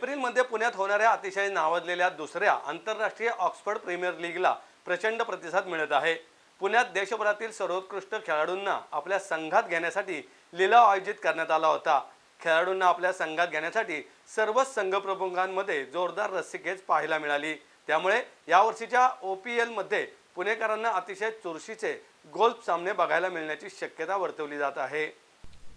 पुण्यात होणाऱ्या अतिशय नावाजलेल्या दुसऱ्या आंतरराष्ट्रीय ऑक्सफर्ड प्रीमियर लीगला प्रचंड प्रतिसाद मिळत आहे. पुण्यात देशभरातील सर्वोत्कृष्ट खेळाडूंना आपल्या संघात घेण्यासाठी लिलाव आयोजित करण्यात आला होता. खेळाडूंना आपल्या संघात घेण्यासाठी सर्वच संघ प्रमुखांमध्ये जोरदार रस्सीखेच पाहायला मिळाली. त्यामुळे यावर्षीच्या ओ पी एलमध्ये पुणेकरांना अतिशय चुरशीचे गोल्फ सामने बघायला मिळण्याची शक्यता वर्तवली जात आहे.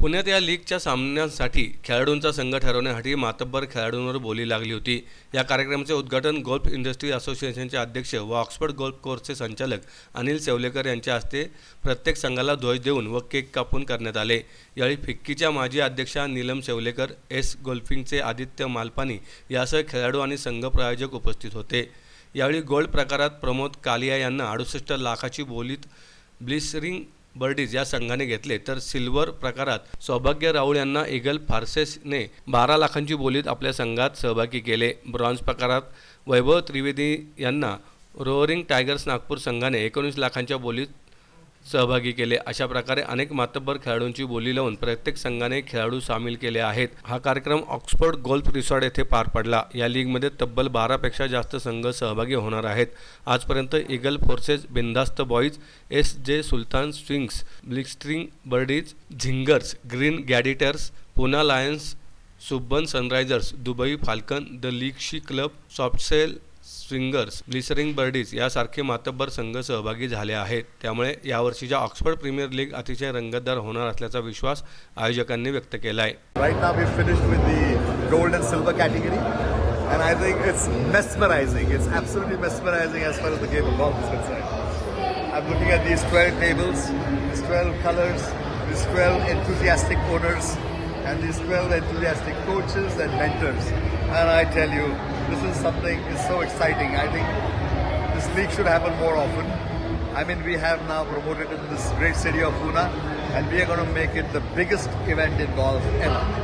पुण्यात या लीगच्या सामन्यांसाठी खेळाडूंचा संघ ठरवण्यासाठी मातब्बर खेळाडूंवर बोली लागली होती. या कार्यक्रमाचे उद्घाटन गोल्फ इंडस्ट्री असोसिएशनचे अध्यक्ष व ऑक्सफर्ड गोल्फ कोर्सचे संचालक अनिल सेवलेकर यांच्या हस्ते प्रत्येक संघाला ध्वज देऊन व केक कापून करण्यात आले. यावेळी फिक्कीच्या माजी अध्यक्षा नीलम सेवलेकर एस गोल्फिंगचे आदित्य मालपानी यासह खेळाडू आणि संघ प्रायोजक उपस्थित होते. यावेळी गोल्ड प्रकारात प्रमोद कालिया यांना अडुसष्ट लाखाची बोलीत ब्लिसरिंग बर्डीज या संघाने घेतले तर सिल्वर प्रकारात सौभाग्य राऊळ यांना इगल फार्सेसने बारा लाखांची बोलीत आपल्या संघात सहभागी केले. ब्रॉन्झ प्रकारात वैभव त्रिवेदी यांना रोअरिंग टायगर्स नागपूर संघाने एकोणीस लाखांच्या बोलीत सहभागी केले. अशा प्रकारे अनेक मातब्बर खेळाडूंची बोली लावून प्रत्येक संघाने खेळाडू सामील केले आहेत. हा कार्यक्रम ऑक्सफर्ड गोल्फ रिसॉर्ट येथे पार पडला. या लीगमध्ये तब्बल बारापेक्षा जास्त संघ सहभागी होणार आहेत. आजपर्यंत eagle forces Bindaast boys S J Sultan swings glistering birdies zingers green gladiators Poona lions Subban sunrisers Dubai falcon the लीगशी club softsell swingers glistering birdies यासारखे मातब्बर संघ सहभागी झाले आहेत. त्यामुळे यावर्षीच्या ऑक्सफर्ड प्रीमियर लीग अतिशय रंगतदार होणार असल्याचा विश्वास आयोजकांनी व्यक्त केला आहे right now we with the gold and silver category and I think it's mesmerising it's absolutely mesmerising edge tables these colours these 12 enthusiastic and these 12 enthusiastic coaches and mentors. And I tell you, this is something is so exciting. I think this league should happen more often. I mean, we have now promoted it in this great city of Pune, and we are going to make it the biggest event in golf ever.